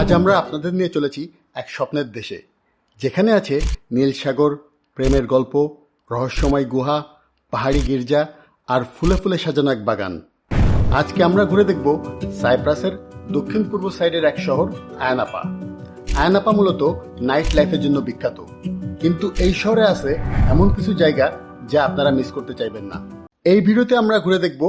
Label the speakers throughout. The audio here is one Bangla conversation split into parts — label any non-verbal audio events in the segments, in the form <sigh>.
Speaker 1: আজ আমরা আপনাদের নিয়ে চলেছি এক স্বপ্নের দেশে, যেখানে আছে নীল সাগর, প্রেমের গল্প, রহস্যময় গুহা, পাহাড়ি গির্জা আর ফুলে ফুলে সাজানো এক বাগান। আজকে আমরা ঘুরে দেখব সাইপ্রাসের দক্ষিণ পূর্ব সাইডের এক শহর, আয়ানাপা। আয়নাপা মূলত নাইট লাইফের জন্য বিখ্যাত। কিন্তু এই শহরে আছে এমন কিছু জায়গা যা আপনারা মিস করতে চাইবেন না। এই ভিডিওতে আমরা ঘুরে দেখব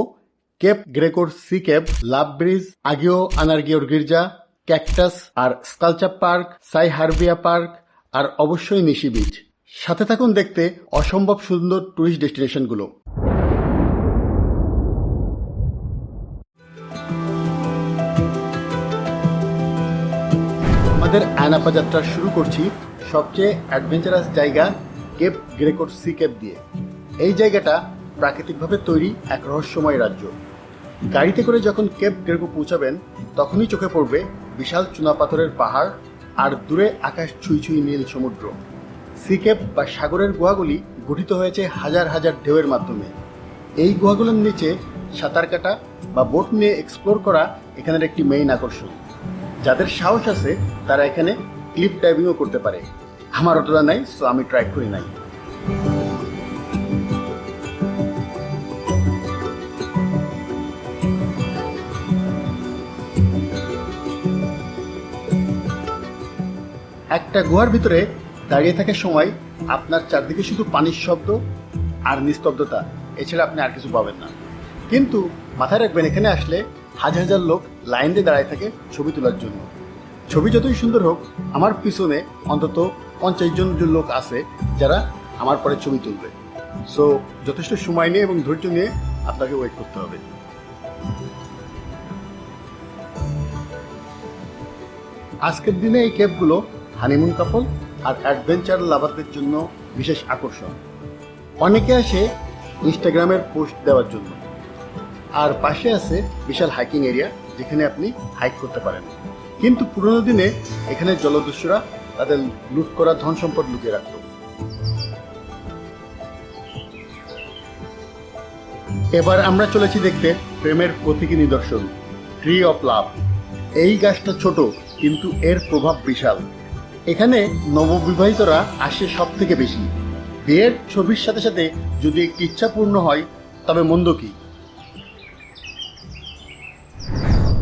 Speaker 1: Cape গ্রেকোর sea cape, love bridge, Agios আনার্গিওর গির্জা ক্যাকটাস আর স্কালচার পার্ক, সাই হারবিয়া পার্ক আর অবশ্যই নিশি বিচ। সাথে থাকুন দেখতে অসম্ভব সুন্দর টুরিস্ট ডেস্টিনেশনগুলো। আমাদের আয়নাপা যাত্রা শুরু করছি সবচেয়ে অ্যাডভেঞ্চারাস জায়গা, কেপ গ্রেকোর সি কেপ দিয়ে। এই জায়গাটা প্রাকৃতিকভাবে তৈরি এক রহস্যময় রাজ্য। গাড়িতে করে যখন কেপ গ্রেকো পৌঁছাবেন, তখনই চোখে পড়বে বিশাল চুনাপাথরের পাহাড় আর দূরে আকাশ ছুঁই ছুঁই নীল সমুদ্র। সি কেপ বা সাগরের গুহাগুলি গঠিত হয়েছে হাজার হাজার ঢেউয়ের মাধ্যমে। এই গুহাগুলোর নিচে সাঁতার কাটা বা বোট নিয়ে এক্সপ্লোর করা এখানের একটি মেইন আকর্ষণ। যাদের সাহস আছে, তারা এখানে ক্লিপ ডাইভিংও করতে পারে। আমার অতটা নাই সো আমি ট্রাই করি নাই। একটা গুহার ভিতরে দাঁড়িয়ে থাকার সময় আপনার চারদিকে শুধু পানির শব্দ আর নিস্তব্ধতা, এছাড়া আপনি আর কিছু পাবেন না। কিন্তু মাথায় রাখবেন, এখানে আসলে হাজার হাজার লোক লাইন দিয়ে দাঁড়ায় থাকে ছবি তোলার জন্য। ছবি যতই সুন্দর হোক, আমার পিছনে অন্তত পঞ্চাশ জন লোক আছে যারা আমার পরে ছবি তুলবে। সো যথেষ্ট সময় নিয়ে এবং ধৈর্য নিয়ে আপনাকে ওয়েট করতে হবে। আজকের দিনে এই ক্যাবগুলো হানিমুন কাপল আর অ্যাডভেঞ্চার লাভারদের জন্য বিশেষ আকর্ষণ। অনেকে আসে ইনস্টাগ্রামের পোস্ট দেওয়ার জন্য। আর পাশে আছে বিশাল হাইকিং এরিয়া, যেখানে আপনি হাইক করতে পারেন। কিন্তু পুরোনো দিনে এখানে জলদস্যুরা তাদের লুট করা ধন সম্পদ লুকিয়ে রাখত। এবার আমরা চলেছি দেখতে প্রেমের প্রতীকী নিদর্শন ট্রি অফ লাভ এই গাছটা ছোট, কিন্তু এর প্রভাব বিশাল। এখানে নববিবাহিতরা আসে সব থেকে বেশি। বিয়ের ছবির সাথে সাথে যদি একটি ইচ্ছা পূর্ণ হয়, তবে মন্দ কি?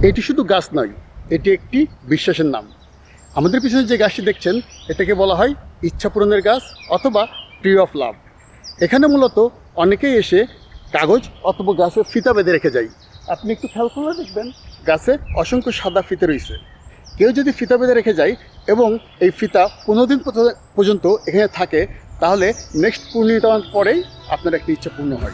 Speaker 1: এটি শুধু গাছ নয়, এটি একটি বিশ্বাসের নাম। আমাদের পিছনে যে গাছটি দেখছেন, এটাকে বলা হয় ইচ্ছা পূরণের গাছ অথবা ট্রি অফ লাভ এখানে মূলত অনেকেই এসে কাগজ অথবা গাছে ফিতা বেঁধে রেখে যায়। আপনি একটু খেয়াল করলে দেখবেন, গাছে অসংখ্য সাদা ফিতে রয়েছে। কেউ যদি ফিতা বেঁধে রেখে যায় এবং এই ফিতা পনেরো দিন পর্য- পর্যন্ত এখানে থাকে, তাহলে নেক্সট পূর্ণিমার পরেই আপনার একটি ইচ্ছা পূর্ণ হয়।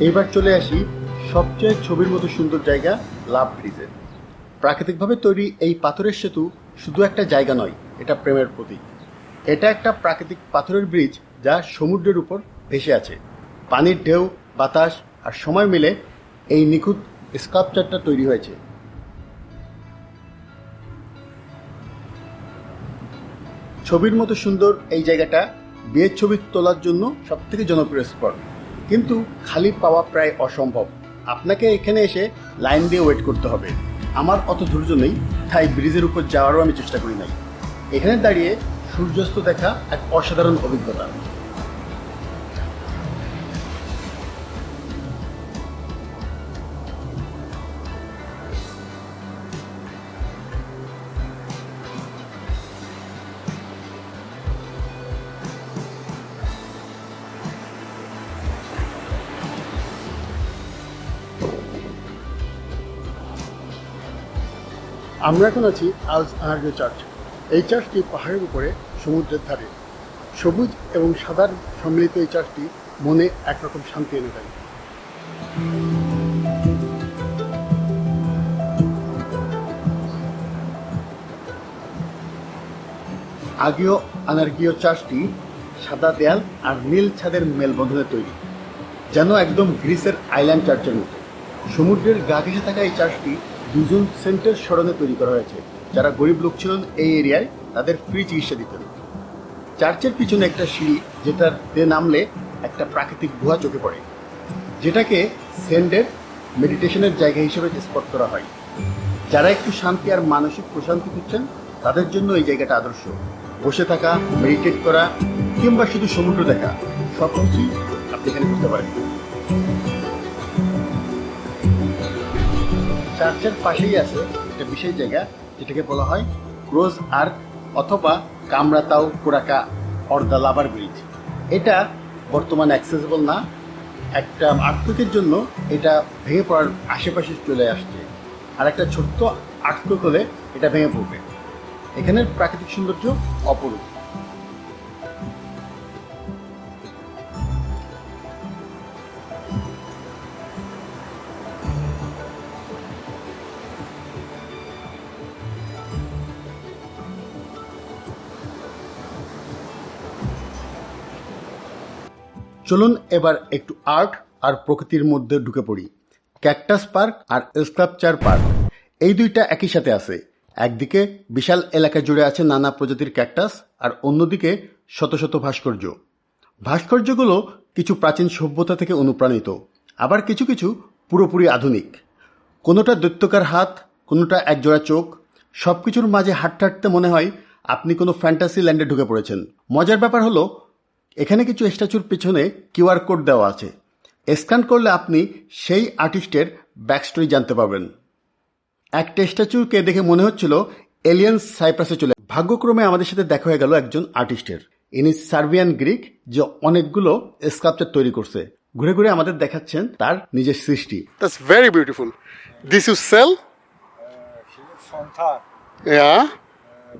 Speaker 1: এবার চলে আসি সবচেয়ে ছবির মতো সুন্দর জায়গা লাভ ব্রিজে। প্রাকৃতিকভাবে তৈরি এই পাথরের সেতু শুধু একটা জায়গা নয়, এটা প্রেমের প্রতীক। এটা একটা প্রাকৃতিক পাথরের ব্রিজ যা সমুদ্রের উপর ভেসে আছে। পানির ঢেউ, বাতাস আর সময় মিলে এই নিখুঁত স্কাল্পচারটা তৈরি হয়েছে। ছবির মতো সুন্দর এই জায়গাটা বিয়ের ছবি তোলার জন্য সব থেকে জনপ্রিয় স্পট কিন্তু খালি পাওয়া প্রায় অসম্ভব। আপনাকে এখানে এসে লাইন দিয়ে ওয়েট করতে হবে। আমার অত ধৈর্য নেই, তাই ব্রিজের উপর যাওয়ারও আমি চেষ্টা করি নাই। এখানে দাঁড়িয়ে সূর্যাস্ত দেখা এক অসাধারণ অভিজ্ঞতা। আমরা এখন আছি আলস আনার্য চার্চ এই চার্চটি পাহাড়ের উপরে, সমুদ্রের ধারে। সবুজ এবং সাদার সম্মিলিত এই চার্চটি মনে একরকম শান্তি এনে দেয়। আগেও আনার্গীয় চার্চটি সাদা দেয়াল আর নীল ছাদের মেলবন্ধনে তৈরি, যেন একদম গ্রিসের আইল্যান্ড চার্চের মতো। সমুদ্রের গা ঘেঁষে থাকা এই চার্চটি দুজন সেন্টার স্মরণে তৈরি করা হয়েছে। যারা গরিব লোক ছিলেন এই এরিয়ায় তাদের ফ্রি চিকিৎসা দিতেন চার্চের পিছনে একটা সিঁড়ি দিয়ে নামলে একটা প্রাকৃতিক গুহা চোখে পড়ে। যেটাকে সেন্ডের মেডিটেশনের জায়গা হিসেবে স্পট করা হয়। যারা একটু শান্তি আর মানসিক প্রশান্তি খুঁজছেন, তাদের জন্য এই জায়গাটা আদর্শ। বসে থাকা মেডিটেট করা, কিংবা শুধু সমুদ্র দেখা, সব কিছুই আপনি এখানে করতে পারেন। চার্চের পাশেই আছে একটা বিশেষ জায়গা, যেটাকে বলা হয় ক্রোজ আর্ক অথবা কামরাতাও কোরাকা অর দ্য লাভার ব্রিজ। এটা বর্তমানে অ্যাক্সেসিবল না। একটা আর্থকের জন্য এটা ভেঙে পড়ার আশেপাশে চলে আসছে। আর একটা ছোট্ট আর্থক হলে এটা ভেঙে পড়বে। এখানের প্রাকৃতিক সৌন্দর্য অপরূপ। চলুন এবার একটু আর্ট আর প্রকৃতির মধ্যে ঢুকে পড়ি। ক্যাকটাস পার্ক আর স্কাল্পচার পার্ক। এই দুইটা একই সাথে আছে। একদিকে বিশাল এলাকা জুড়ে আছে নানা প্রজাতির ক্যাকটাস আর অন্যদিকে শত শত ভাস্কর্য। ভাস্কর্যগুলো কিছু প্রাচীন সভ্যতা থেকে অনুপ্রাণিত, আবার কিছু কিছু পুরোপুরি আধুনিক। কোনোটা দৈত্যকার হাত, কোনোটা একজোড়া চোখ সব কিছুর মাঝে হাঁটতে হাঁটতে মনে হয় আপনি কোনো ফ্যান্টাসি ল্যান্ডে ঢুকে পড়েছেন। মজার ব্যাপার হলো এখানে কিছু স্ট্যাচুর পিছনে কিউআর কোড দেওয়া আছে। স্ক্যান করলে আপনি সেই আর্টিস্টের ব্যাকস্টোরি জানতে পারবেন। একটা স্ট্যাচুকে দেখে মনে হচ্ছিল এলিয়েন্স সাইপ্রাসে চলে ভাগ্যক্রমে আমাদের সাথে দেখা হয়ে গেল একজন আর্টিস্টের। ইনি সার্বিয়ান গ্রিক যে অনেকগুলো স্কাল্পচার তৈরি করছে। ঘুরে ঘুরে আমাদের দেখাচ্ছেন তার নিজের সৃষ্টি। That's very beautiful this you sell
Speaker 2: Fontan,
Speaker 1: yeah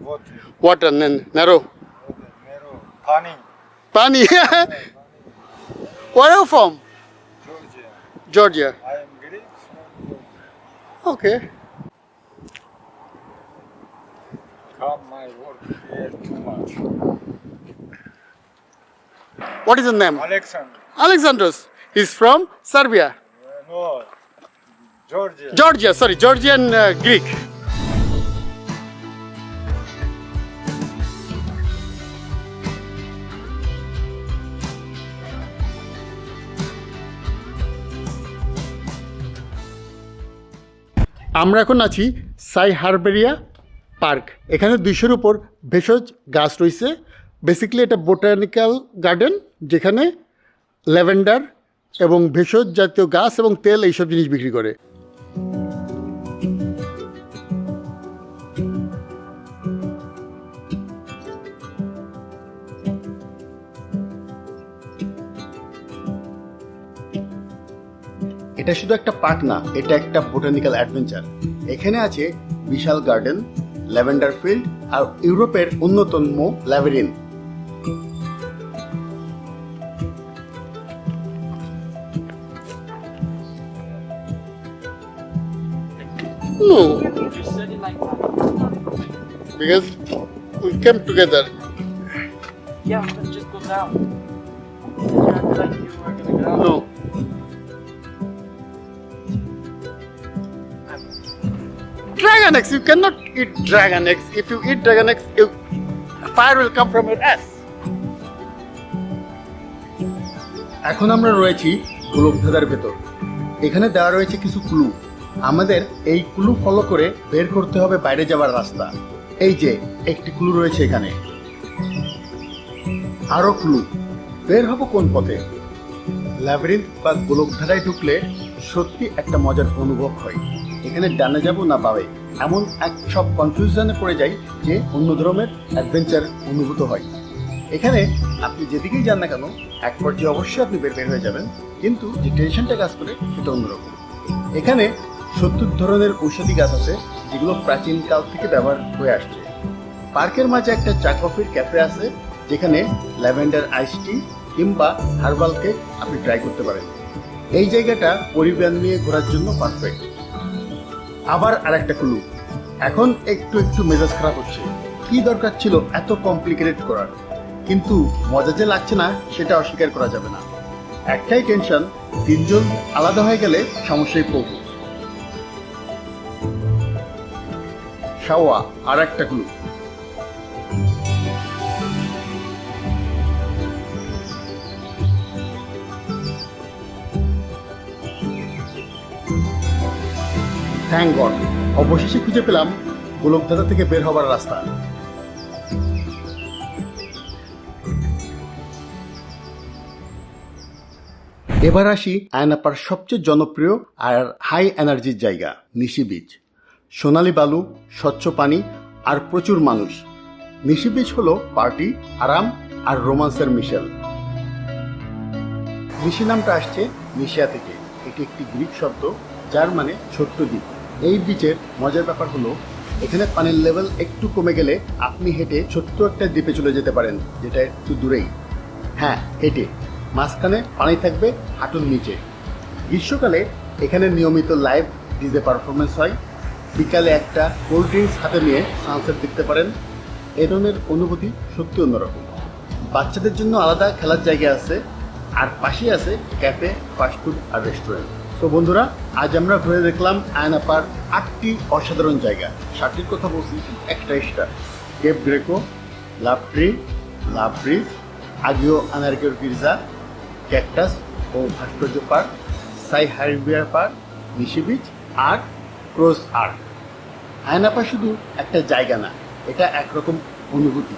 Speaker 2: water,
Speaker 1: water narrow
Speaker 2: Nero, Pani, <laughs>
Speaker 1: Where are you from?
Speaker 2: Georgia.
Speaker 1: Georgia.
Speaker 2: I am Greek from Georgia.
Speaker 1: Okay.
Speaker 2: Come my work here too much.
Speaker 1: What is the name?
Speaker 2: Alexander,
Speaker 1: Alexandros. He's from Serbia.
Speaker 2: uh, no, Georgia.
Speaker 1: Georgia, sorry, Georgian uh, Greek. আমরা এখন আছি সাই হারবেরিয়া পার্ক। এখানে দুইশোর উপর ভেষজ গাছ রয়েছে। বেসিক্যালি এটা বোটানিক্যাল গার্ডেন যেখানে ল্যাভেন্ডার এবং ভেষজ জাতীয় গাছ এবং তেল এইসব জিনিস বিক্রি করে। এটা শুধু একটা পার্ক না এটা একটা বোটানিক্যাল অ্যাডভেঞ্চার। এখানে আছে বিশাল গার্ডেন ল্যাভেন্ডার ফিল্ড আর ইউরোপের অন্যতম ল্যাভেরিন। No. Because we came together.
Speaker 3: Yeah,
Speaker 1: let's Dragon eggs, you cannot eat dragon eggs. If you eat dragon eggs, you, fire will come from your ass. এখন আমরা রয়েছি গোলকধাঁধার ভেতর। এখানে দেওয়া রয়েছে কিছু ক্লু আমাদের এই ক্লু ফলো করে বের করতে হবে বাইরে যাওয়ার রাস্তা। এই যে একটি ক্লু রয়েছে এখানে। আরও ক্লু বের হব কোন পথে? ল্যাবরিন্থ বা গোলকধারায় ঢুকলে সত্যি একটা মজার অনুভব হয়। এখানে ডানে যাব না বামে? এমন এক সব কনফিউশনে পড়ে যাই যে অন্য ধরনের অ্যাডভেঞ্চার অনুভূত হয়। এখানে আপনি যেদিকেই যান না কেন, এক পর্যায়ে অবশ্যই আপনি বের বের হয়ে যাবেন, কিন্তু যে টেনশনটা কাজ করে সেটা অন্যরকম। এখানে সত্তর ধরনের ঔষধি গাছ আছে, যেগুলো প্রাচীনকাল থেকে ব্যবহার হয়ে আসছে। পার্কের মাঝে একটা চা কফির ক্যাফে আছে, যেখানে ল্যাভেন্ডার আইস টি কিংবা হার্বাল কেক আপনি ট্রাই করতে পারেন। এই জায়গাটা পরিবার নিয়ে ঘোরার জন্য পারফেক্ট আবার আর একটা ক্লু এখন একটু একটু মেজাজ খারাপ হচ্ছে। কি দরকার ছিল এত কমপ্লিকেটেড করার? কিন্তু মজা যে লাগছে না, সেটা অস্বীকার করা যাবে না। একটাই টেনশন তিনজন আলাদা হয়ে গেলে সমস্যায় পড়ব। সাওয়া আর একটা ক্লু থ্যাংক গড। অবশেষে খুঁজে পেলাম গোলকধাঁধা থেকে বের হবার রাস্তা। এবার আসি আয়নাপার সবচেয়ে জনপ্রিয় আর হাই এনার্জির জায়গা, নিশি বিচ সোনালি বালু, স্বচ্ছ পানি আর প্রচুর মানুষ। নিশি বিচ হলো পার্টি আরাম আর রোমান্সের মিশেল। নিশি নামটা আসছে নিশিয়া থেকে। এটি একটি গ্রিক শব্দ, যার মানে ছোট্ট দ্বীপ। এই বিচের মজার ব্যাপার হলো, এখানে পানির লেভেল একটু কমে গেলে আপনি হেঁটে ছোট্ট একটা দ্বীপে চলে যেতে পারেন, যেটা একটু দূরেই। হ্যাঁ হেঁটে। মাঝখানে পানি থাকবে হাঁটুর নিচে। গ্রীষ্মকালে এখানে নিয়মিত লাইভ ডিজে পারফরমেন্স হয়। বিকালে একটা কোল্ড ড্রিঙ্কস হাতে নিয়ে সানসেট দেখতে পারেন। এ ধরনের অনুভূতি সত্যি অন্যরকম। বাচ্চাদের জন্য আলাদা খেলার জায়গা আছে, আর পাশেই আছে ক্যাফে ফাস্টফুড আর রেস্টুরেন্ট তো বন্ধুরা, আজ আমরা ঘুরে দেখলাম আয়নাপার আটটি অসাধারণ জায়গা। সাতটির কথা বলছি একটা star. Cape Greco, love tree, love bridge, আগিও আনারকের গির্জা, ক্যাকটাস ও ভাস্কর্য পার্ক, সাই হাইবিয়ার পার্ক, নিশি বিচ, আর ক্রোজ আর্ট আয়নাপা শুধু একটা জায়গা না, এটা একরকম অনুভূতি।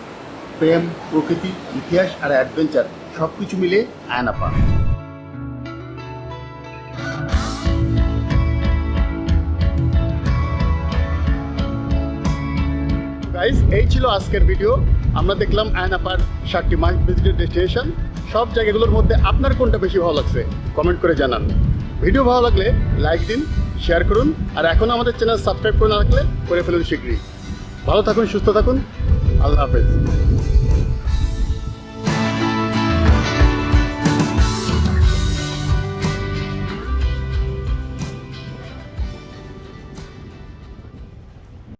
Speaker 1: প্রেম, প্রকৃতি, ইতিহাস আর অ্যাডভেঞ্চার সব কিছু মিলে আয়নাপা গাইস এই ছিল আজকের ভিডিও আমরা দেখলাম আয়নাপার সাতটি মাস ভিজিটেড ডেস্টিনেশন সব জায়গাগুলোর মধ্যে আপনার কোনটা বেশি ভালো লাগছে কমেন্ট করে জানান। ভিডিও ভালো লাগলে লাইক দিন শেয়ার করুন, আর এখন আমাদের চ্যানেল সাবস্ক্রাইব করে না রাখলে করে ফেলুন শীঘ্রই। ভালো থাকুন, সুস্থ থাকুন। আল্লাহ হাফেজ।